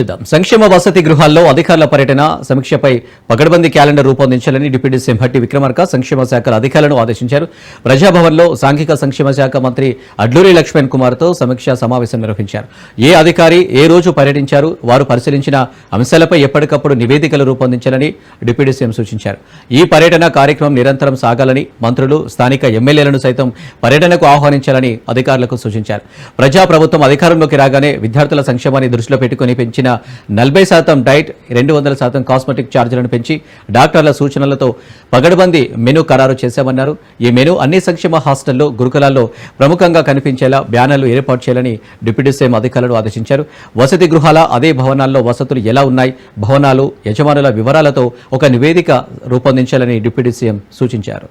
చూద్దాం. సంక్షేమ వసతి గృహాల్లో అధికారుల పర్యటన సమీక్షపై పగడ్బందీ క్యాలెండర్ రూపొందించాలని డిప్యూటీ సీఎం భట్టి విక్రమార్క సంక్షేమ శాఖల అధికారులను ఆదేశించారు. ప్రజాభవన్లో సాంఘిక సంక్షేమ శాఖ మంత్రి అడ్లూరి లక్ష్మణ్ కుమార్తో సమీక్షా సమావేశం నిర్వహించారు. ఏ అధికారి ఏ రోజు పర్యటించారు? వారు పరిశీలించిన అంశాలపై ఎప్పటికప్పుడు నివేదికలు రూపొందించాలని డిప్యూటీ సీఎం సూచించారు. ఈ పర్యటన కార్యక్రమం నిరంతరం సాగాలని మంత్రులు స్థానిక ఎమ్మెల్యేలను సైతం పర్యటనకు ఆహ్వానించాలని అధికారులకు సూచించారు. ప్రజాప్రభుత్వం అధికారంలోకి రాగానే విద్యార్థుల సంక్షేమాన్ని దృష్టిలో పెట్టుకుని పెంచిన నలభై శాతం డైట్ రెండు వందల శాతం కాస్మెటిక్ ఛార్జీలను పెంచి డాక్టర్ల సూచనలతో పగడబందీ మెనూ ఖరారు చేశామన్నారు. ఈ మెనూ అన్ని సంక్షేమ హాస్టల్లో గురుకులాల్లో ప్రముఖంగా కనిపించేలా బ్యానర్లు ఏర్పాటు చేయాలని డిప్యూటీ సీఎం అధికారులను ఆదేశించారు. వసతి గృహాల అదే భవనాల్లో వసతులు ఎలా ఉన్నాయి భవనాలు యజమానుల వివరాలతో ఒక నివేదిక రూపొందించాలని డిప్యూటీ సీఎం సూచించారు.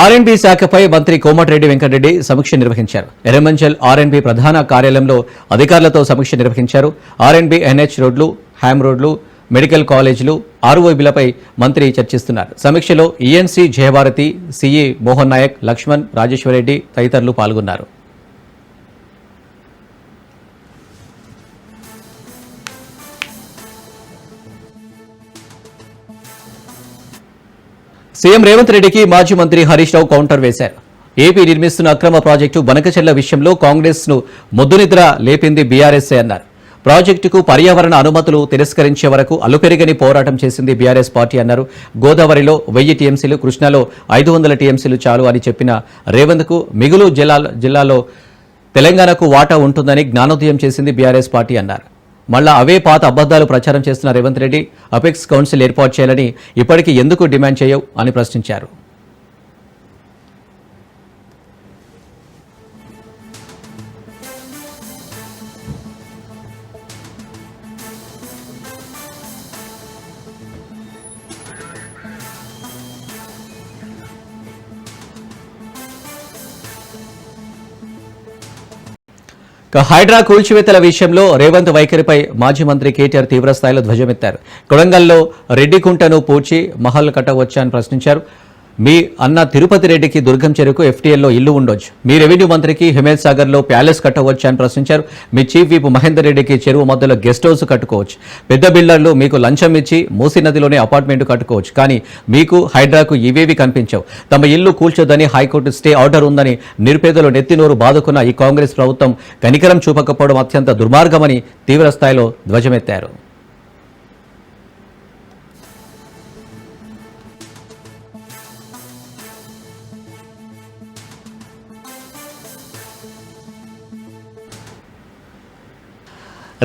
ఆర్ఎండ్బి శాఖపై మంత్రి కోమటిరెడ్డి వెంకటరెడ్డి సమీక్ష నిర్వహించారు. ఎర్రమంచల్ ఆర్ఎండ్బి ప్రధాన కార్యాలయంలో అధికారులతో సమీక్ష నిర్వహించారు. ఆర్ఎండ్బి ఎన్హెచ్ రోడ్లు హ్యామ్ రోడ్లు మెడికల్ కాలేజీలు ఆర్ఓబిలపై మంత్రి చర్చిస్తున్నారు. సమీక్షలో ఈఎన్సీ జయభారతి సిఈ మోహన్ నాయక్ లక్ష్మణ్ రాజేశ్వరరెడ్డి తదితరులు పాల్గొన్నారు. సీఎం రేవంత్ రెడ్డికి మాజీ మంత్రి హరీష్ రావు కౌంటర్ వేశారు. ఏపీ నిర్మిస్తున్న అక్రమ ప్రాజెక్టు బనకచెల్ల విషయంలో కాంగ్రెస్ను ముద్దునిద్ర లేపింది బీఆర్ఎస్ఏ అన్నారు. ప్రాజెక్టుకు పర్యావరణ అనుమతులు తిరస్కరించే వరకు అలుపెరిగని పోరాటం చేసింది బీఆర్ఎస్ పార్టీ అన్నారు. గోదావరిలో వెయ్యి టీఎంసీలు కృష్ణాలో ఐదు వందల టీఎంసీలు చాలు అని చెప్పిన రేవంత్కు మిగులు జిల్లా జిల్లాలో తెలంగాణకు వాటా ఉంటుందని జ్ఞానోదయం చేసింది బీఆర్ఎస్ పార్టీ అన్నారు. మళ్ళా అవే పాత అబద్దాలు ప్రచారం చేస్తున్న రేవంత్ రెడ్డి అపెక్స్ కౌన్సిల్ ఏర్పాటు చేయాలని ఇప్పటికీ ఎందుకు డిమాండ్ చేయవు అని ప్రశ్నించారు. హైడ్రా కూల్చివేతల విషయంలో రేవంత్ వైఖరిపై మాజీ మంత్రి కేటీఆర్ తీవ్రస్థాయిలో ధ్వజమెత్తారు. కొడంగల్లో రెడ్డికుంటను పూడ్చి మహల్ కట్టవచ్చా అని ప్రశ్నించారు. మీ అన్న తిరుపతి రెడ్డికి దుర్గం చెరుకు ఎఫ్టీఎల్లో ఇల్లు ఉండొచ్చు. మీ రెవెన్యూ మంత్రికి హిమేల్ సాగర్లో ప్యాలెస్ కట్టవచ్చు అని ప్రశ్నించారు. మీ చీఫ్ వీపు మహేందర్ రెడ్డికి చెరువు మధ్యలో గెస్ట్ హౌస్ కట్టుకోవచ్చు. పెద్ద బిల్డర్లు మీకు లంచం ఇచ్చి మూసీ నదిలోనే అపార్ట్మెంట్ కట్టుకోవచ్చు. కానీ మీకు హైడ్రాకు ఇవేవి కనిపించవు. తమ ఇల్లు కూల్చొద్దని హైకోర్టు స్టే ఆర్డర్ ఉందని నిరుపేదలు నెత్తినోరు బాదుకున్న ఈ కాంగ్రెస్ ప్రభుత్వం కనికరం చూపకపోవడం అత్యంత దుర్మార్గమని తీవ్రస్థాయిలో ధ్వజమెత్తారు.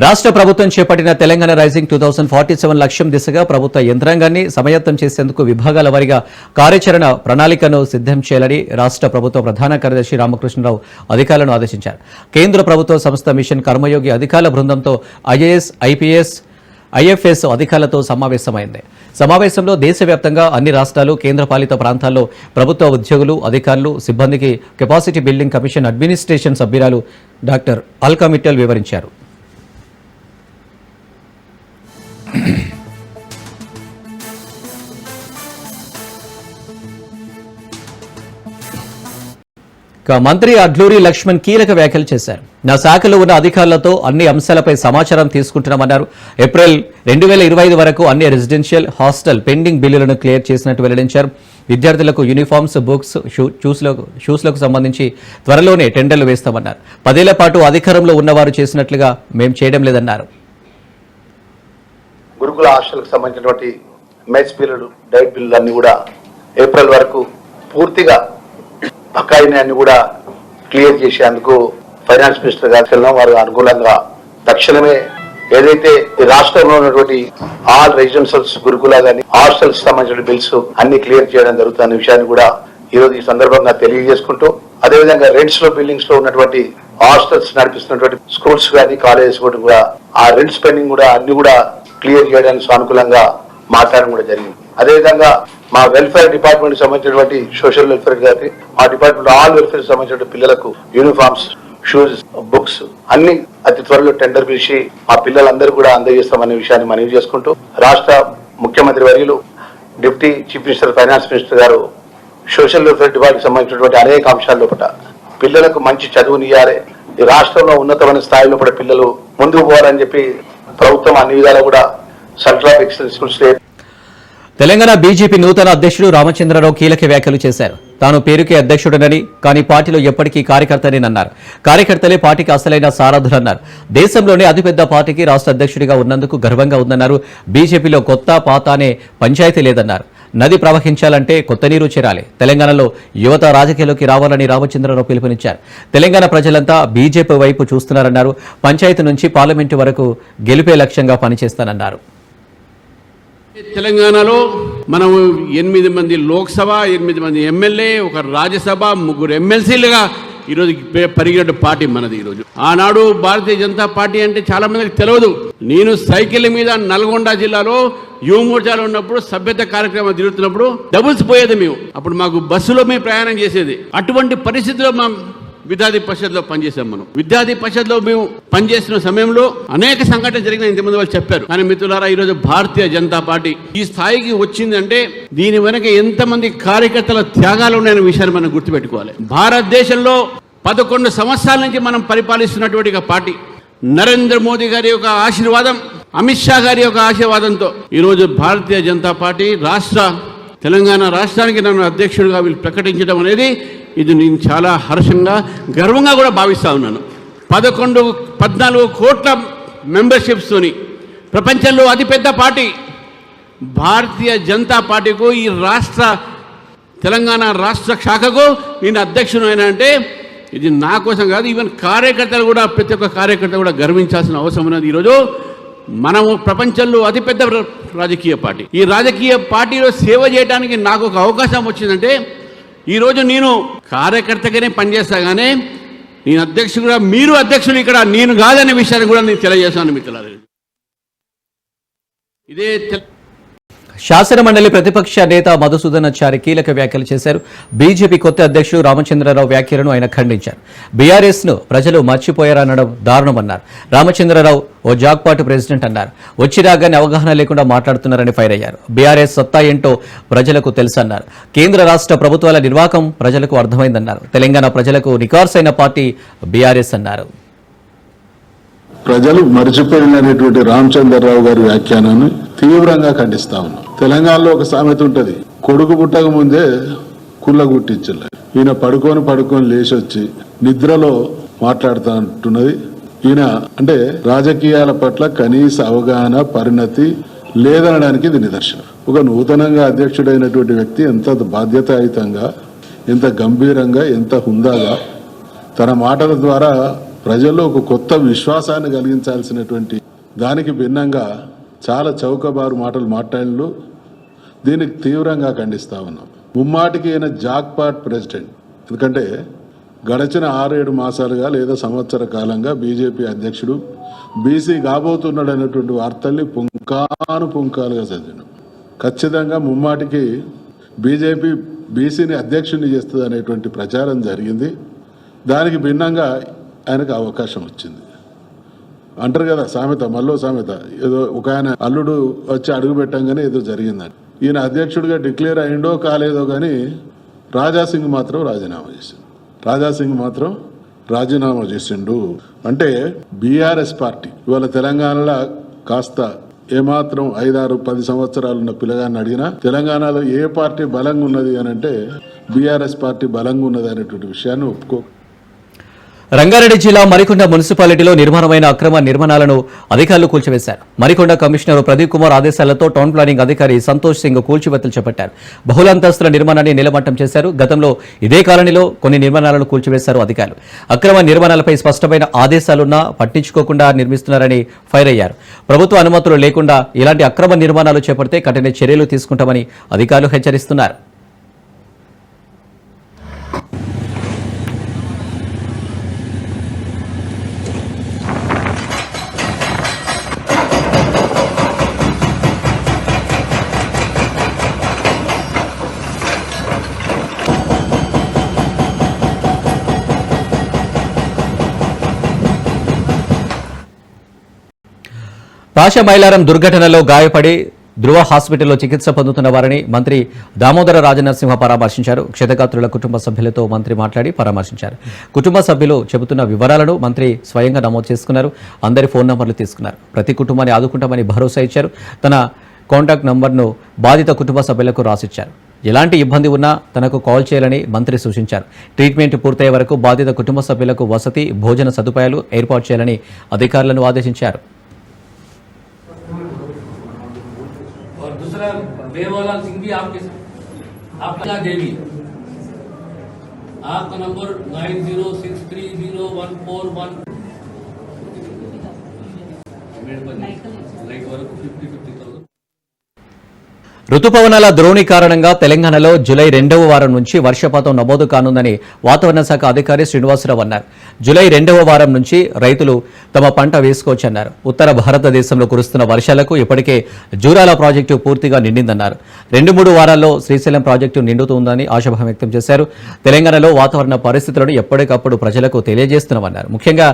రాష్ట్ర ప్రభుత్వం చేపట్టిన Telangana rising two thousand forty seven లక్ష్యం దిశగా ప్రభుత్వ యంత్రాంగాన్ని సమయత్తం చేసేందుకు విభాగాల వారీగా కార్యాచరణ ప్రణాళికను సిద్ధం చేయాలని రాష్ట్ర ప్రభుత్వ ప్రధాన కార్యదర్శి రామకృష్ణరావు అధికారులను ఆదేశించారు. కేంద్ర ప్రభుత్వ సంస్థ మిషన్ కర్మయోగి అధికారుల బృందంతో ఐఏఎస్ ఐపీఎస్ ఐఎఫ్ఎస్ అధికారులతో సమావేశమైంది. సమావేశంలో దేశవ్యాప్తంగా అన్ని రాష్ట్రాలు కేంద్రపాలిత ప్రాంతాల్లో ప్రభుత్వ ఉద్యోగులు అధికారులు సిబ్బందికి కెపాసిటీ బిల్డింగ్ కమిషన్ అడ్మినిస్ట్రేషన్ సభ్యురాలు డాక్టర్ అల్కామిట్టల్ వివరించారు ఇక మంత్రి అడ్లూరి లక్ష్మణ్ కీలక వ్యాఖ్యలు చేశారు. నా శాఖలో ఉన్న అధికారులతో అన్ని అంశాలపై సమాచారం తీసుకుంటున్నామన్నారు. ఏప్రిల్ రెండు వేల ఇరవై ఐదు వరకు అన్ని రెసిడెన్షియల్ హాస్టల్ పెండింగ్ బిల్లులను క్లియర్ చేసినట్టు వెల్లడించారు. విద్యార్థులకు యూనిఫామ్స్ బుక్స్ షూస్లకు షూస్లకు సంబంధించి త్వరలోనే టెండర్లు వేస్తామన్నారు. పదేళ్ళ పాటు అధికారంలో ఉన్నవారు చేసినట్లుగా మేము చేయడం లేదన్నారు. గురుకుల హాస్టల్కి సంబంధించినటువంటి మెస్ బిల్లులు డైట్ బిల్లులు అన్ని కూడా ఏప్రిల్ వరకు పూర్తిగా బకాయిని అన్ని కూడా క్లియర్ చేసేందుకు ఫైనాన్స్ మినిస్టర్ గారు వెళ్ళినాం వారు అనుకూలంగా తక్షణమే ఏదైతే ఈ రాష్ట్రంలో ఉన్నటువంటి ఆల్ రెసిడెన్షియల్స్ గురుకుల కానీ హాస్టల్స్ సంబంధించిన బిల్స్ అన్ని క్లియర్ చేయడం జరుగుతున్న విషయాన్ని కూడా ఈ రోజు ఈ సందర్భంగా తెలియజేసుకుంటూ అదేవిధంగా రెంట్స్లో బిల్డింగ్స్లో ఉన్నటువంటి హాస్టల్స్ నడిపిస్తున్నటువంటి స్కూల్స్ కానీ కాలేజెస్ కూడా ఆ రెంట్ స్పెండింగ్ కూడా అన్ని కూడా క్లియర్ చేయడానికి సానుకూలంగా మాట్లాడడం కూడా జరిగింది. అదేవిధంగా మా వెల్ఫేర్ డిపార్ట్మెంట్ సంబంధించినటువంటి సోషల్ వెల్ఫేర్ గారి మా డిపార్ట్మెంట్ ఆల్ వెల్ఫేర్ సంబంధించిన పిల్లలకు యూనిఫామ్స్ షూస్ బుక్స్ అన్ని అతి త్వరలో టెండర్ పిలిచి మా పిల్లలందరూ కూడా అందజేస్తామనే విషయాన్ని మనవి చేసుకుంటూ రాష్ట్ర ముఖ్యమంత్రి వర్యులు deputy chief minister finance minister గారు సోషల్ వెల్ఫేర్ డిపార్ట్మెంట్ సంబంధించినటువంటి అనేక అంశాల లోపల పిల్లలకు మంచి చదువునియాలి రాష్ట్రంలో ఉన్నతమైన స్థాయిలో కూడా పిల్లలు ముందుకు పోవాలని చెప్పి ప్రభుత్వం అన్ని విధాలు కూడా centre of excellence Telangana BJP నూతన అధ్యక్షుడు రామచంద్రరావు కీలక వ్యాఖ్యలు చేశారు. తాను పేరుకే అధ్యక్షుడనని కానీ పార్టీలో ఎప్పటికీ కార్యకర్తనేనన్నారు కార్యకర్తలే పార్టీకి అసలైన సారథులన్నారు. దేశంలోనే అతిపెద్ద పార్టీకి రాష్ట్ర అధ్యక్షుడిగా ఉన్నందుకు గర్వంగా ఉందన్నారు. బీజేపీలో కొత్త పాత అనే పంచాయతీ లేదన్నారు. నది ప్రవహించాలంటే కొత్త నీరు చేరాలి. తెలంగాణలో యువత రాజకీయాల్లోకి రావాలని రామచంద్రరావు పిలుపునిచ్చారు. తెలంగాణ ప్రజలంతా బీజేపీ వైపు చూస్తున్నారన్నారు. పంచాయతీ నుంచి పార్లమెంటు వరకు గెలిపే లక్ష్యంగా పనిచేస్తానన్నారు. తెలంగాణలో మనం ఎనిమిది మంది లోక్సభ ఎనిమిది మంది ఎమ్మెల్యే ఒక రాజ్యసభ ముగ్గురు ఎమ్మెల్సీలుగా ఈరోజు పే- పరిగినట్టు పార్టీ మనది ఈరోజు. ఆనాడు భారతీయ జనతా పార్టీ అంటే చాలా మందికి తెలియదు నేను సైకిల్ మీద నల్గొండ జిల్లాలో యువమోర్చాలో ఉన్నప్పుడు సభ్యత కార్యక్రమం తిరుగుతున్నప్పుడు డబుల్స్ పోయేది మేము. అప్పుడు మాకు బస్సులో మేము ప్రయాణం చేసేది. అటువంటి పరిస్థితిలో మా విద్యార్థి పరిషత్లో పనిచేసాం మనం. విద్యార్థి పరిషత్లో మేము పనిచేసిన సమయంలో అనేక సంఘటనలు జరిగిన ఇంతమంది వాళ్ళు చెప్పారు. కానీ మిత్రులారా ఈరోజు భారతీయ జనతా పార్టీ ఈ స్థాయికి వచ్చిందంటే దీని వెనక ఎంతమంది కార్యకర్తల త్యాగాలు ఉన్నాయనే విషయాన్ని మనం గుర్తుపెట్టుకోవాలి. భారతదేశంలో పదకొండు సంవత్సరాల నుంచి మనం పరిపాలిస్తున్నటువంటి పార్టీ. నరేంద్ర మోదీ గారి యొక్క ఆశీర్వాదం అమిత్ షా గారి యొక్క ఆశీర్వాదంతో. ఈరోజు భారతీయ జనతా పార్టీ రాష్ట్ర తెలంగాణ రాష్ట్రానికి నన్ను అధ్యక్షుడిగా వీళ్ళు ప్రకటించడం అనేది ఇది నేను చాలా హర్షంగా గర్వంగా కూడా భావిస్తూ ఉన్నాను. పదకొండు పద్నాలుగు కోట్ల మెంబర్షిప్స్తోని ప్రపంచంలో అతిపెద్ద పార్టీ భారతీయ జనతా పార్టీకు ఈ రాష్ట్ర తెలంగాణ రాష్ట్ర శాఖకు నేను అధ్యక్షుడు అయినా అంటే ఇది నా కోసం కాదు ఈవెన్ కార్యకర్తలు కూడా ప్రతి ఒక్క కార్యకర్త కూడా గర్వించాల్సిన అవసరం ఉన్నది. ఈరోజు మనము ప్రపంచంలో అతిపెద్ద రాజకీయ పార్టీ. ఈ రాజకీయ పార్టీలో సేవ చేయడానికి నాకు ఒక అవకాశం వచ్చిందంటే ఈరోజు నేను కార్యకర్తగానే పనిచేస్తాగానే నేను అధ్యక్షుడు మీరు అధ్యక్షులు ఇక్కడ నేను కాదనే విషయాన్ని కూడా నేను తెలియజేస్తాను మిత్రులారా. ఇదే శాసనమండలి ప్రతిపక్ష నేత మధుసూదనాచారి కీలక వ్యాఖ్యలు చేశారు. బీజేపీ కొత్త అధ్యక్షుడు రామచంద్రరావు వ్యాఖ్యలను ఆయన ఖండించారు. బీఆర్ఎస్ను ప్రజలు మర్చిపోయారనడం దారుణమన్నారు. రామచంద్రరావు ఓ జాక్పాటు ప్రెసిడెంట్ అన్నారు. వచ్చి రాగానే అవగాహన లేకుండా మాట్లాడుతున్నారని ఫైర్ అయ్యారు. బీఆర్ఎస్ సత్తా ఏంటో ప్రజలకు తెలుసన్నారు. కేంద్ర రాష్ట్ర ప్రభుత్వాల నిర్వాహకం ప్రజలకు అర్థమైందన్నారు. తెలంగాణ ప్రజలకు నికార్సైన పార్టీ బీఆర్ఎస్ అన్నారు. ప్రజలు మర్చిపోయినటువంటి రామచంద్రరావు గారి వ్యాఖ్యానాన్ని తీవ్రంగా ఖండిస్తా ఉన్నాం. తెలంగాణలో ఒక సామెత ఉంటుంది కొడుకు పుట్టక ముందే కుళ్ళ గుట్టించలే. ఈయన పడుకొని పడుకొని లేచి వచ్చి నిద్రలో మాట్లాడుతూ ఉంటున్నది. ఈయన అంటే రాజకీయాల పట్ల కనీస అవగాహన పరిణతి లేదనడానికి ఇది నిదర్శనం ఒక నూతనంగా అధ్యక్షుడైనటువంటి వ్యక్తి ఎంత బాధ్యతాయుతంగా ఎంత గంభీరంగా ఎంత హుందాగా తన మాటల ద్వారా ప్రజల్లో ఒక కొత్త విశ్వాసాన్ని కలిగించాల్సినటువంటి దానికి భిన్నంగా చాలా చౌకబారు మాటలు మాట్లాడినలు దీనికి తీవ్రంగా ఖండిస్తా ఉన్నాం. ముమ్మాటికి అయిన జాక్పాట్ ప్రెసిడెంట్ ఎందుకంటే గడచిన ఆరేడు మాసాలుగా లేదా సంవత్సర కాలంగా బీజేపీ అధ్యక్షుడు బీసీ కాబోతున్నాడు అనేటువంటి వార్తల్ని పుంకాను పుంకాలుగా చదివాను. ఖచ్చితంగా ముమ్మాటికి బీజేపీ బీసీని అధ్యక్షుడిని చేస్తుంది అనేటువంటి ప్రచారం జరిగింది. దానికి భిన్నంగా ఆయనకు అవకాశం వచ్చింది. అంటారు కదా సామెత మల్లో సామెత ఏదో ఒక ఆయన అల్లుడు వచ్చి అడుగు పెట్టంగానే ఏదో జరిగిందని ఈయన అధ్యక్షుడిగా డిక్లేర్ అయిండో కాలేదో కానీ రాజాసింగ్ మాత్రం రాజీనామా చేసిండు. రాజాసింగ్ మాత్రం రాజీనామా చేసిండు. అంటే బీఆర్ఎస్ పార్టీ ఇవాళ తెలంగాణలో కాస్త ఏమాత్రం ఐదారు పది సంవత్సరాలు ఉన్న పిల్లగాన్ని అడిగినా తెలంగాణలో ఏ పార్టీ బలంగా ఉన్నది అని అంటే బీఆర్ఎస్ పార్టీ బలంగా ఉన్నది అనేటువంటి విషయాన్ని ఒప్పుకో రంగారెడ్డి జిల్లా మరికొండ మున్సిపాలిటీలో నిర్మాణమైన అక్రమ నిర్మాణాలను అధికారులు కూల్చివేశారు. మరికొండ కమిషనర్ ప్రదీప్ కుమార్ ఆదేశాలతో టౌన్ ప్లానింగ్ అధికారి సంతోష్ సింగ్ కూల్చివేతలు చేపట్టారు బహుళంతస్తుల నిర్మాణాన్ని నిలమట్టం చేశారు. గతంలో ఇదే కాలనీలో కొన్ని నిర్మాణాలను కూల్చివేశారు అధికారులు. అక్రమ నిర్మాణాలపై స్పష్టమైన ఆదేశాలున్నా పట్టించుకోకుండా నిర్మిస్తున్నారని ఫైర్ అయ్యారు. ప్రభుత్వ అనుమతులు లేకుండా ఇలాంటి అక్రమ నిర్మాణాలు చేపడితే కఠిన చర్యలు తీసుకుంటామని అధికారులు హెచ్చరిస్తున్నారు. పాష మైలారం దుర్ఘటనలో గాయపడి ధృవ హాస్పిటల్లో చికిత్స పొందుతున్న వారిని మంత్రి దామోదర రాజనరసింహ పరామర్శించారు. క్షతగాత్రుల కుటుంబ సభ్యులతో మంత్రి మాట్లాడి పరామర్శించారు. కుటుంబ సభ్యులు చెబుతున్న వివరాలను మంత్రి స్వయంగా నమోదు చేసుకున్నారు. అందరి ఫోన్ నంబర్లు తీసుకున్నారు. ప్రతి కుటుంబాన్ని ఆదుకుంటామని భరోసా ఇచ్చారు. తన కాంటాక్ట్ నంబర్ను బాధిత కుటుంబ సభ్యులకు రాసిచ్చారు. ఎలాంటి ఇబ్బంది ఉన్నా తనకు కాల్ చేయాలని మంత్రి సూచించారు. ట్రీట్మెంట్ పూర్తయ్యే వరకు బాధిత కుటుంబ సభ్యులకు వసతి భోజన సదుపాయాలు ఏర్పాటు చేయాలని అధికారులను ఆదేశించారు. मित्र बेवाला सिंह भी आपके साथ। आपका देवी? आपका number nine zero six three zero one four one. Fifty fifty thousand రుతుపవనాల ద్రోణి కారణంగా తెలంగాణలో జులై రెండవ వారం నుంచి వర్షపాతం నమోదు కానుందని వాతావరణ శాఖ అధికారి శ్రీనివాసరావు అన్నారు. జులై రెండవ వారం నుంచి రైతులు తమ పంట వేసుకోవచ్చన్నారు. ఉత్తర భారతదేశంలో కురుస్తున్న వర్షాలకు ఇప్పటికే జూరాల ప్రాజెక్టు పూర్తిగా నిండిందన్నారు. రెండు మూడు వారాల్లో శ్రీశైలం ప్రాజెక్టు నిండుతుందని ఆశాభావం వ్యక్తం చేశారు. తెలంగాణలో వాతావరణ పరిస్థితులను ఎప్పటికప్పుడు ప్రజలకు తెలియజేస్తున్నామన్నారు. ముఖ్యంగా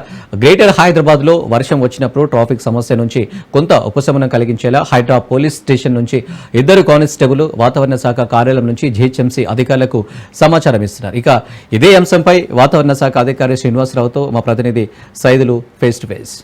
గ్రేటర్ హైదరాబాద్లో వర్షం వచ్చినప్పుడు ట్రాఫిక్ సమస్య నుంచి కొంత ఉపశమనం కలిగించేలా హైడ్రా పోలీస్ స్టేషన్ నుంచి ఇద్దరు కానిస్టేబుల్ వాతావరణ శాఖ కార్యాలయం నుంచి జీహెచ్ఎంసీ అధికారులకు సమాచారం ఇస్తున్నారు. ఇక ఇదే అంశంపై వాతావరణ శాఖ అధికారి శ్రీనివాసరావుతో మా ప్రతినిధి సైదులు ఫేస్ టు ఫేస్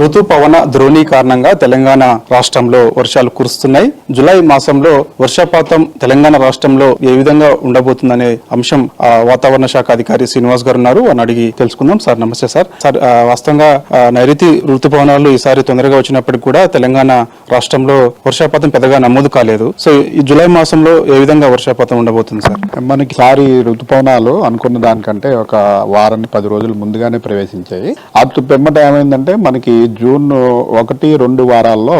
ఋతుపవన ద్రోణి కారణంగా తెలంగాణ రాష్ట్రంలో వర్షాలు కురుస్తున్నాయి. జులై మాసంలో వర్షపాతం తెలంగాణ రాష్ట్రంలో ఏ విధంగా ఉండబోతుందనే అంశం వాతావరణ శాఖ అధికారి శ్రీనివాస్ గారు ఉన్నారు. అని అడిగి తెలుసుకుందాం. సార్ నమస్తే సార్. సార్ వాస్తవంగా నైరుతి ఋతుపవనాలు ఈసారి తొందరగా వచ్చినప్పటికీ కూడా తెలంగాణ రాష్ట్రంలో వర్షపాతం పెద్దగా నమోదు కాలేదు. సో ఈ జులై మాసంలో ఏ విధంగా వర్షపాతం ఉండబోతుంది సార్? మనకి సారి ఋతుపవనాలు అనుకున్న దానికంటే ఒక వారాన్ని పది రోజులు ముందుగానే ప్రవేశించాయి. అటు పిమ్మట ఏమైందంటే మనకి జూన్ ఒకటి రెండు వారాల్లో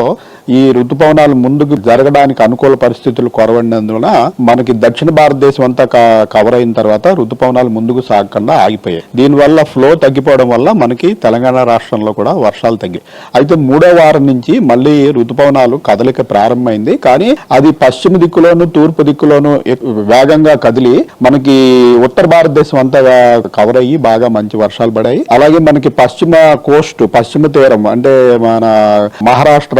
ఈ ఋతుపవనాలు ముందుకు జరగడానికి అనుకూల పరిస్థితులు కొరవడినందున మనకి దక్షిణ భారతదేశం అంతా క- కవర్ అయిన తర్వాత ఋతుపవనాలు ముందుకు సాగకుండా ఆగిపోయాయి. దీనివల్ల ఫ్లో తగ్గిపోవడం వల్ల మనకి తెలంగాణ రాష్ట్రంలో కూడా వర్షాలు తగ్గాయి. అయితే మూడో వారం నుంచి మళ్ళీ ఋతుపవనాలు కదలిక ప్రారంభమైంది. కానీ అది పశ్చిమ దిక్కులోను తూర్పు దిక్కులోను వేగంగా కదిలి మనకి ఉత్తర భారతదేశం అంతా కవర్ అయ్యి బాగా మంచి వర్షాలు పడాయి. అలాగే మనకి పశ్చిమ కోస్ట్ పశ్చిమ తీరం అంటే మన మహారాష్ట్ర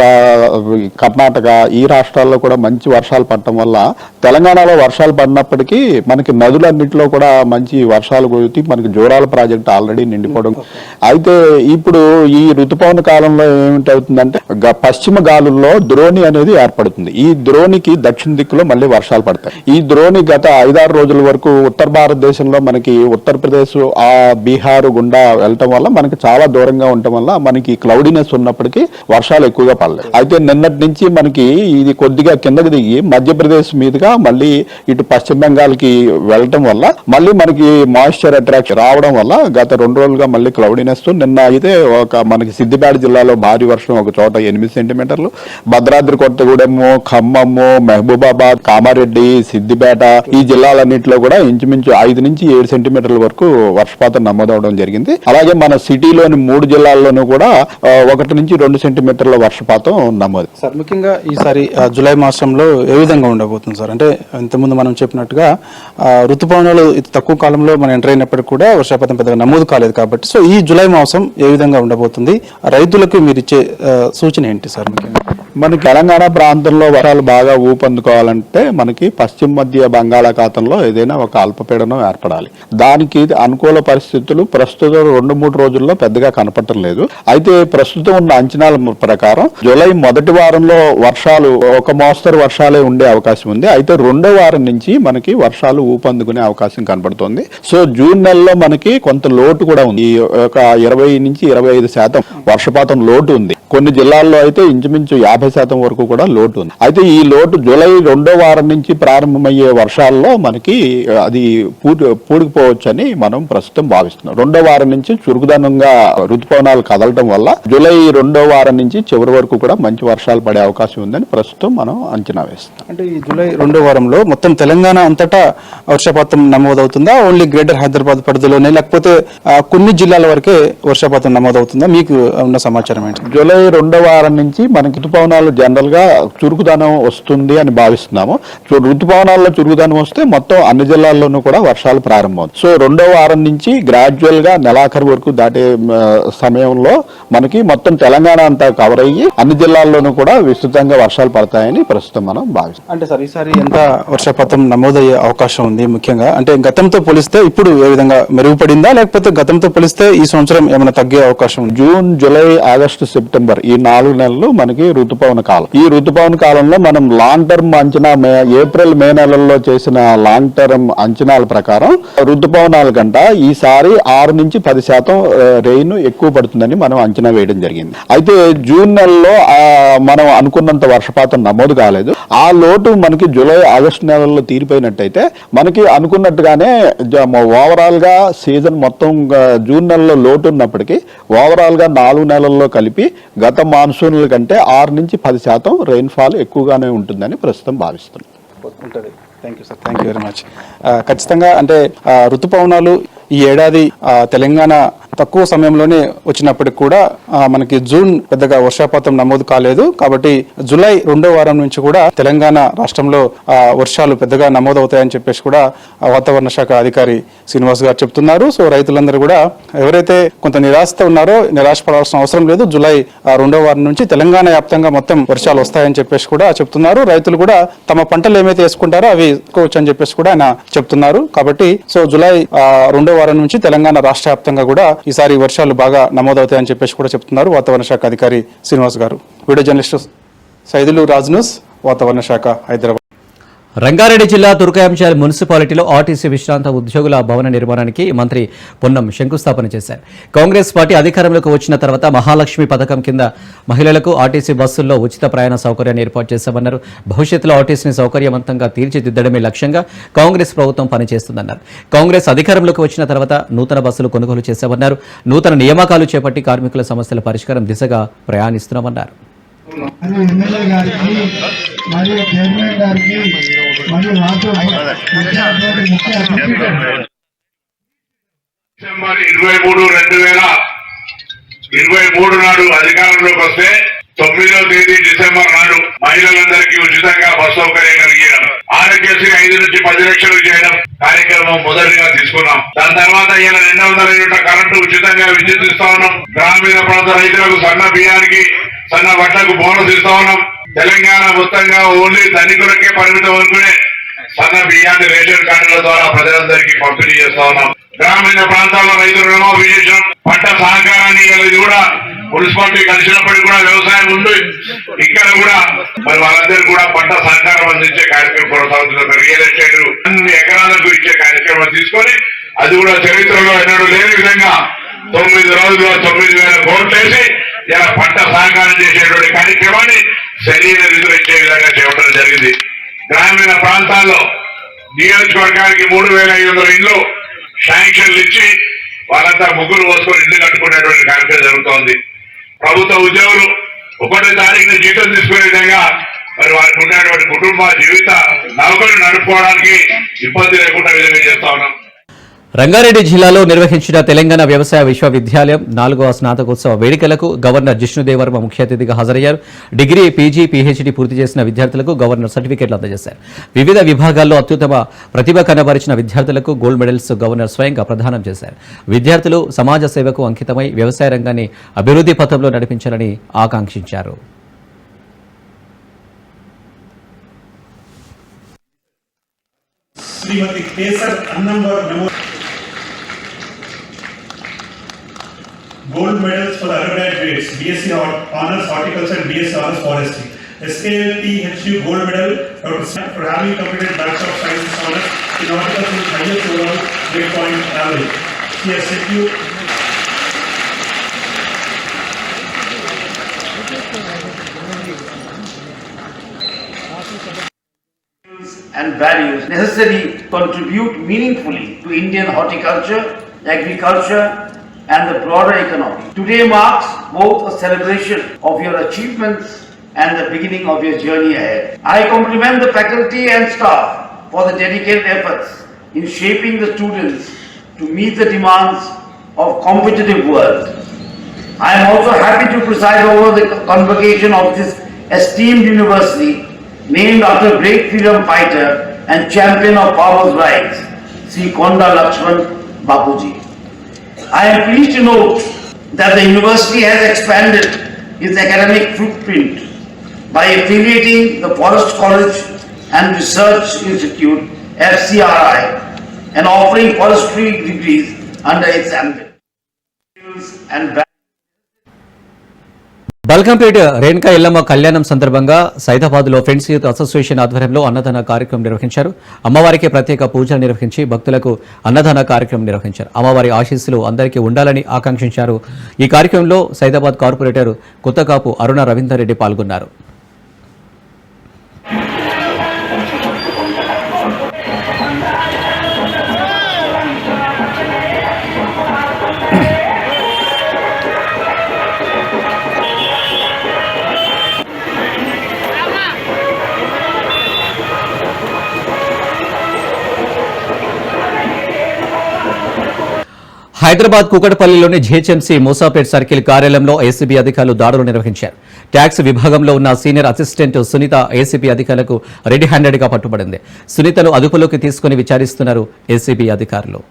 కర్ణాటక ఈ రాష్ట్రాల్లో కూడా మంచి వర్షాలు పడటం వల్ల తెలంగాణలో వర్షాలు పడినప్పటికీ మనకి నదులన్నింటిలో కూడా మంచి వర్షాలు కురిచి మనకి జోరాల ప్రాజెక్ట్ ఆల్రెడీ నిండిపోవడం. అయితే ఇప్పుడు ఈ ఋతుపవన కాలంలో ఏమిటవుతుందంటే గ- పశ్చిమ గాలుల్లో ద్రోణి అనేది ఏర్పడుతుంది. ఈ ద్రోణికి దక్షిణ దిక్కులో మళ్ళీ వర్షాలు పడతాయి. ఈ ద్రోణి గత ఐదారు రోజుల వరకు ఉత్తర భారతదేశంలో మనకి ఉత్తరప్రదేశ్ ఆ బీహార్ గుండా వెళ్ళటం వల్ల మనకి చాలా దూరంగా ఉండటం వల్ల మనకి క్లౌడీనెస్ ఉన్నప్పటికీ వర్షాలు ఎక్కువగా పడలేదు. అయితే నిన్నటి నుంచి మనకి ఇది కొద్దిగా కిందకి దిగి మధ్యప్రదేశ్ మీదుగా మళ్ళీ ఇటు పశ్చిమ బెంగాల్కి వెళ్ళటం వల్ల మళ్ళీ మనకి మాయిశ్చర్ అట్రాక్షన్ రావడం వల్ల గత రెండు రోజులుగా మళ్ళీ క్లౌడీనెస్ నిన్న అయితే ఒక మనకి సిద్దిపేట జిల్లాలో భారీ వర్షం ఒక చోట ఎనిమిది సెంటీమీటర్లు భద్రాద్రి కొత్తగూడెము ఖమ్మము మహబూబాబాద్ కామారెడ్డి సిద్దిపేట ఈ జిల్లాలన్నింటిలో కూడా ఇంచుమించు ఐదు నుంచి ఏడు సెంటీమీటర్ల వరకు వర్షపాతం నమోదవడం జరిగింది. అలాగే మన సిటీలోని మూడు జిల్లాల్లోనూ కూడా ఒకటి నుంచి రెండు సెంటీమీటర్ల వర్షపాతం నమోదు సార్ ముఖ్యంగా ఈసారి జూలై మాసంలో ఏ విధంగా ఉండబోతుంది సార్? అంటే ఇంతకుముందు మనం చెప్పినట్టుగా ఋతుపవనాలు తక్కువ కాలంలో మనం ఎంటర్ అయినప్పటికీ కూడా వర్షపాతం పెద్దగా నమోదు కాలేదు కాబట్టి సో ఈ జూలై మాసం ఏ విధంగా ఉండబోతుంది? రైతులకు మీరు ఇచ్చే సూచన ఏంటి సార్ ముఖ్యంగా? మనకి తెలంగాణ ప్రాంతంలో వర్షాలు బాగా ఊపందుకోవాలంటే మనకి పశ్చిమ మధ్య బంగాళాఖాతంలో ఏదైనా ఒక అల్పపీడనం ఏర్పడాలి. దానికి అనుకూల పరిస్థితులు ప్రస్తుతం రెండు మూడు రోజుల్లో పెద్దగా కనపడటం లేదు. అయితే ప్రస్తుతం ఉన్న అంచనాల ప్రకారం జూలై మొదటి వారంలో వర్షాలు ఒక మోస్తరు వర్షాలే ఉండే అవకాశం ఉంది. అయితే రెండో వారం నుంచి మనకి వర్షాలు ఊపందుకునే అవకాశం కనబడుతుంది. సో జూన్ నెలలో మనకి కొంత లోటు కూడా ఉంది. ఈ ఒక ఇరవై నుంచి ఇరవై ఐదు శాతం వర్షపాతం లోటు ఉంది. కొన్ని జిల్లాల్లో అయితే ఇంచుమించు యాభై శాతం వరకు కూడా లోటు ఉంది. అయితే ఈ లోటు జూలై రెండో వారం నుంచి ప్రారంభమయ్యే వర్షాల్లో మనకి అది పూడి పూడిపోవచ్చు అని మనం ప్రస్తుతం భావిస్తున్నాం. రెండో వారం నుంచి చురుకుదనంగా ఋతుపవనాలు కదలటం వల్ల జూలై రెండో వారం నుంచి చివరి వరకు కూడా మంచి వర్షాలు పడే అవకాశం ఉందని ప్రస్తుతం మనం అంచనా వేస్తున్నాం. అంటే ఈ జూలై రెండో వారంలో మొత్తం తెలంగాణ అంతటా వర్షపాతం నమోదవుతుందా? ఓన్లీ గ్రేటర్ హైదరాబాద్ పరిధిలోనే? లేకపోతే కొన్ని జిల్లాల వరకే వర్షపాతం నమోదవుతుందా? మీకు ఉన్న సమాచారం ఏంటి? జూలై రెండో వారం నుంచి మనకి ఋతుపవనాలు జనరల్గా చురుకుదనం వస్తుంది అని భావిస్తున్నాము. సో ఋతుపవనాల్లో చురుకుదనం వస్తే మొత్తం అన్ని జిల్లాల్లోనూ కూడా వర్షాలు ప్రారంభమవుతాయి. సో రెండో వారం నుంచి గ్రాడ్యువల్గా నెలాఖరు వరకు దాటే సమయంలో మనకి మొత్తం తెలంగాణ అంతా కవర్ అయ్యి అన్ని జిల్లాల్లోనూ కూడా విస్తృతంగా వర్షాలు పడతాయని ప్రస్తుతం మనం భావిస్తున్నాం. అంటే సార్ ఈసారి ఎంత వర్షపాతం నమోదయ్యే అవకాశం ఉంది ముఖ్యంగా? అంటే గతంతో పోలిస్తే ఇప్పుడు ఏ విధంగా మెరుగుపడిందా? లేకపోతే గతంతో పోలిస్తే ఈ సంవత్సరం ఏమైనా తగ్గే అవకాశం జూన్ జూలై ఆగస్టు సెప్టెంబర్ ఈ నాలుగు నెలలు మనకి ఋతుపవన కాలం. ఈ ఋతుపవన కాలంలో మనం లాంగ్ టర్మ్ అంచనా మే ఏప్రిల్ మే నెలల్లో చేసిన లాంగ్ టర్మ్ అంచనాల ప్రకారం ఋతుపవనాల కంట ఈసారి ఆరు నుంచి పది శాతం రెయిన్ ఎక్కువ పడుతుందని మనం అంచనా వేయడం జరిగింది. అయితే జూన్ నెలలో మనం అనుకున్నంత వర్షపాతం నమోదు కాలేదు. ఆ లోటు మనకి జూలై ఆగస్టు నెలల్లో తీరిపోయినట్టయితే మనకి అనుకున్నట్టుగానే ఓవరాల్గా సీజన్ మొత్తం జూన్ నెలలో లోటు ఉన్నప్పటికీ ఓవరాల్గా నాలుగు నెలల్లో కలిపి గత మాన్సూన్ల కంటే ఆరు నుంచి పది శాతం రెయిన్ఫాల్ ఎక్కువగానే ఉంటుందని ప్రస్తుతం భావిస్తున్నాం. ఉంటుంది thank you sir thank you very much ఖచ్చితంగా అంటే ఋతుపవనాలు ఈ ఏడాది తెలంగాణ తక్కువ సమయంలోనే వచ్చినప్పటికి కూడా మనకి జూన్ పెద్దగా వర్షపాతం నమోదు కాలేదు. కాబట్టి జూలై రెండో వారం నుంచి కూడా తెలంగాణ రాష్ట్రంలో వర్షాలు పెద్దగా నమోదవుతాయని చెప్పేసి కూడా వాతావరణ శాఖ అధికారి శ్రీనివాస్ గారు చెప్తున్నారు. సో రైతులందరూ కూడా ఎవరైతే కొంత నిరాశతో ఉన్నారో నిరాశపడాల్సిన అవసరం లేదు. జూలై ఆ, రెండో వారం నుంచి తెలంగాణ వ్యాప్తంగా మొత్తం వర్షాలు వస్తాయని చెప్పేసి కూడా చెప్తున్నారు. రైతులు కూడా తమ పంటలు ఏమైతే వేసుకుంటారో అవి వేసుకోవచ్చు అని చెప్పేసి కూడా ఆయన చెప్తున్నారు. కాబట్టి సో జూలై రెండో వారం నుంచి తెలంగాణ రాష్ట్ర వ్యాప్తంగా కూడా ఈసారి వర్షాలు బాగా నమోదవుతాయని చెప్పేసి కూడా చెప్తున్నారు వాతావరణ శాఖ అధికారి Srinivas garu. Video journalist Saidulu Raj news వాతావరణ శాఖ హైదరాబాద్. రంగారెడ్డి జిల్లా దుర్గాంశాల మున్సిపాలిటీలో ఆర్టీసీ విశ్రాంత ఉద్యోగుల భవన నిర్మాణానికి మంత్రి పొన్నం శంకుస్థాపన చేశారు. కాంగ్రెస్ పార్టీ అధికారంలోకి వచ్చిన తర్వాత మహాలక్ష్మి పథకం కింద మహిళలకు ఆర్టీసీ బస్సుల్లో ఉచిత ప్రయాణ సౌకర్యాన్ని ఏర్పాటు చేశామన్నారు. భవిష్యత్తులో ఆర్టీసీని సౌకర్యవంతంగా తీర్చిదిద్దడమే లక్ష్యంగా కాంగ్రెస్ ప్రభుత్వం పనిచేస్తుందన్నారు. కాంగ్రెస్ అధికారంలోకి వచ్చిన తర్వాత నూతన బస్సులు కొనుగోలు చేశామన్నారు. నూతన నియామకాలు చేపట్టి కార్మికుల సమస్యల పరిష్కారం దిశగా ప్రయాణిస్తున్నామన్నారు. మరియు ఎమ్మెల్యే గారికి మరియు చైర్మన్ గారికి మరియు మాతో ముఖ్య అతిథి డిసెంబర్ ఇరవై మూడు రెండు వేల ఇరవై మూడు నాడు అధికారంలోకి వస్తే తొమ్మిదో తేదీ డిసెంబర్ నాడు మహిళలందరికీ ఉచితంగా బస్ సౌకర్యం కలిగినాం ఆరోగ్యశ్రీ ఐదు నుంచి పది లక్షలు చేయడం కార్యక్రమం మొదటిగా తీసుకున్నాం దాని తర్వాత ఇలా రెండు వందల యూనిట్ల కరెంటు ఉచితంగా విద్యుత్ ఇస్తా ఉన్నాం గ్రామీణ ప్రాంత రైతులకు సన్న బియ్యానికి సన్న బట్టలకు బోనస్ ఇస్తా ఉన్నాం. తెలంగాణ మొత్తంగా ఓన్లీ ధనికులకే పరిమితం అనుకునే సన్న బియ్యాన్ని రేషన్ కార్డుల ద్వారా ప్రజలందరికీ పంపిణీ చేస్తా ఉన్నాం. గ్రామీణ ప్రాంతాల్లో రైతులు రుణమాఫీ చేసాం పంట సహకారాన్ని ఇది కూడా మున్సిపాలిటీ కలిసినప్పటికీ కూడా వ్యవసాయం ఉంది. ఇక్కడ కూడా మరి వాళ్ళందరూ కూడా పంట సహకారం అందించే కార్యక్రమం కొనసాగుతున్నారు. రియల్ ఎస్టేట్ అన్ని ఎకరాలకు ఇచ్చే కార్యక్రమం తీసుకొని అది కూడా చరిత్రలో ఎన్నడూ లేని విధంగా తొమ్మిది రోజుల్లో తొమ్మిది వేల కోట్లేసి ఇలా పంట సహకారం చేసేటువంటి కార్యక్రమాన్ని శరీర రీతిలో ఇచ్చే విధంగా చేయడం జరిగింది. గ్రామీణ ప్రాంతాల్లో నియోజకవర్గానికి మూడు వేల ఐదు వందల ఇండ్లు శాంక్షన్లు ఇచ్చి వాళ్ళంతా ముగ్గురు పోసుకొని ఇల్లు కట్టుకునేటువంటి కార్యక్రమం జరుగుతోంది. ప్రభుత్వ ఉద్యోగులు ఒకటో తారీఖున జీతం తీసుకునే విధంగా మరి వారికి ఉన్నటువంటి కుటుంబ జీవిత నౌకరు నడుపుకోవడానికి ఇబ్బంది లేకుండా విధంగా చేస్తా ఉన్నాం. రంగారెడ్డి జిల్లాలో నిర్వహించిన తెలంగాణ వ్యవసాయ విశ్వవిద్యాలయం నాలుగవ స్నాతకోత్సవ వేడుకలకు గవర్నర్ జిష్ణుదేవర్మ ముఖ్య అతిథిగా హాజరయ్యారు. డిగ్రీ పీజీ పీహెచ్డీ పూర్తి చేసిన విద్యార్థులకు గవర్నర్ సర్టిఫికేట్లు అందజేశారు. వివిధ విభాగాల్లో అత్యుత్తమ ప్రతిభ కనబరిచిన విద్యార్థులకు గోల్డ్ మెడల్స్ గవర్నర్ స్వయంగా ప్రదానం చేశారు. విద్యార్థులు సమాజ సేవకు అంకితమై వ్యవసాయ రంగాన్ని అభివృద్ధి పథంలో నడిపించాలని ఆకాంక్షించారు. శ్రీమతి కేసర్ అన్నంవారు gold medals for undergraduates BSc Hort- Honors Horticulture and BSc Honors Forestry. SKLTHU gold medal for having completed Bachelor of Science Honors in Horticulture with highest overall grade point average. She has secured and values necessary contribute meaningfully to Indian horticulture, agriculture, and the broader economy. Today marks both a celebration of your achievements and the beginning of your journey ahead. I compliment the faculty and staff for the dedicated efforts in shaping the students to meet the demands of competitive world. I am also happy to preside over the convocation of this esteemed university named after great freedom fighter and champion of farmers' rights, Sri Konda Lakshman Bapuji. I am pleased to note that the university has expanded its academic footprint by affiliating the Forest College and Research Institute FCRI and offering forestry degrees under its ambit. And Balkampet Renuka Yellamma కళ్యాణం సందర్భంగా సైదాబాద్లో friends youth association ఆధ్వర్యంలో అన్నదాన కార్యక్రమం నిర్వహించారు. అమ్మవారికి ప్రత్యేక పూజలు నిర్వహించి భక్తులకు అన్నదాన కార్యక్రమం నిర్వహించారు. అమ్మవారి ఆశీస్సులు అందరికీ ఉండాలని ఆకాంక్షించారు. ఈ కార్యక్రమంలో సైదాబాద్ కార్పొరేటర్ కొత్తకాపు అరుణ రవీందర్ రెడ్డి పాల్గొన్నారు. హైదరాబాద్ కుకటపల్లిలోని జిహెచ్ఎంసీ మూసాపేట్ సర్కిల్ కార్యాలయంలో ఏసీబీ అధికారులు దాడులు నిర్వహించారు. ట్యాక్స్ విభాగంలో ఉన్న సీనియర్ అసిస్టెంట్ సునీత ఏసీబీ అధికారులకు రెడీ హ్యాండెడ్గా పట్టుబడింది. సునీతను అదుపులోకి తీసుకుని విచారిస్తున్నారు ఏసీబీ అధికారులు.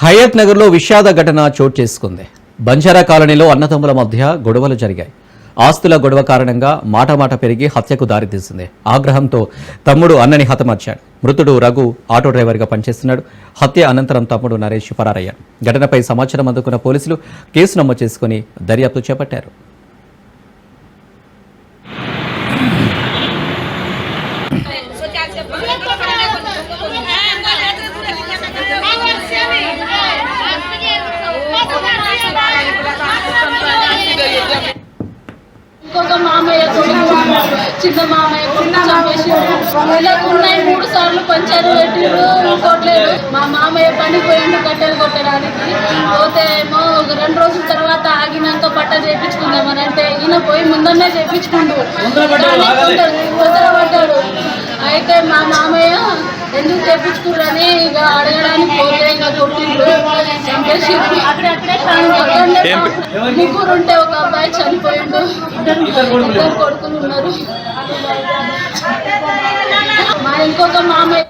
హయత్ నగర్లో విషాద ఘటన చోటు చేసుకుంది. బంజారా కాలనీలో అన్నదమ్ముల మధ్య గొడవలు జరిగాయి. ఆస్తుల గొడవ కారణంగా మాటమాట పెరిగి హత్యకు దారితీసింది ఆగ్రహంతో తమ్ముడు అన్నని హతమార్చాడు. మృతుడు రఘు ఆటో డ్రైవర్గా పనిచేస్తున్నాడు. హత్య అనంతరం తమ్ముడు నరేష్ పరారయ్యాడు ఘటనపై సమాచారం అందుకున్న పోలీసులు కేసు నమోదు చేసుకుని దర్యాప్తు చేపట్టారు ఇంకొక మామయ్య కొడుకు చిన్న మామయ్య కొడుకు చంపేసి ఇలా ఉన్నాయి మూడు సార్లు పంచారు పెట్టిరు కొట్టలేదు మా మామయ్య పని పోయిండు కట్టెలు కొట్టడానికి. పోతే ఏమో ఒక రెండు రోజుల తర్వాత ఆగినాక పట్ట చేపించుకుందామని అంటే ఈయన పోయి ముందరనే చేపించుకుండు ముందర పడ్డాడు. అయితే మా మామయ్య ఎందుకు తెప్పించుకుర్రని ఇక అడగడానికి పోతే ఇక కొట్టిండ్రు ముగ్గురు ఉంటే ఒక అబ్బాయి చనిపోయిండు. ఇద్దరు కొడుకులు ఉన్నారు. మా ఇంకొక మామయ్య